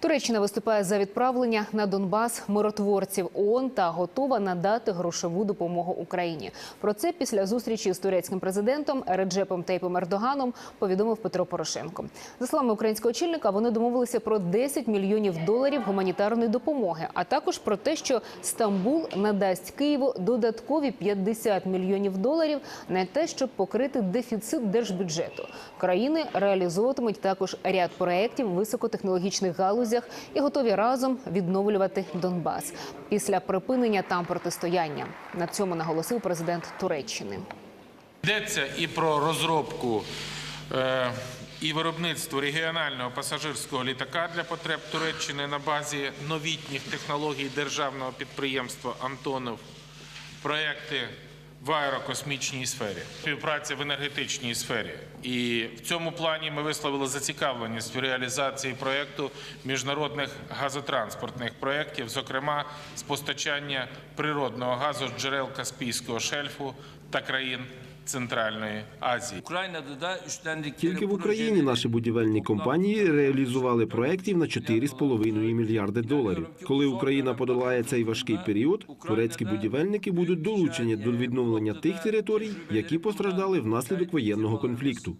Туреччина виступає за відправлення на Донбас миротворців ООН та готова надати грошову допомогу Україні. Про це після зустрічі з турецьким президентом Реджепом Тейпом Ердоганом повідомив Петро Порошенко. За словами українського очільника, вони домовилися про 10 мільйонів доларів гуманітарної допомоги, а також про те, що Стамбул надасть Києву додаткові 50 мільйонів доларів на те, щоб покрити дефіцит держбюджету. Країни реалізовуватимуть також ряд проєктів високотехнологічних галузях і готові разом відновлювати Донбас після припинення там протистояння. На цьому наголосив президент Туреччини. Йдеться і про розробку е, і виробництво регіонального пасажирського літака для потреб Туреччини на базі новітніх технологій державного підприємства Антонов, проекти в аерокосмічній сфері, співпраця в енергетичній сфері. І в цьому плані ми висловили зацікавленість в реалізації проекту міжнародних газотранспортних проєктів, зокрема з постачання природного газу з джерел Каспійського шельфу та країн Центральної Азії. Україна Тільки в Україні наші будівельні компанії реалізували проєктів на 4,5 мільярди доларів. Коли Україна подолає цей важкий період, турецькі будівельники будуть долучені до відновлення тих територій, які постраждали внаслідок воєнного конфлікту.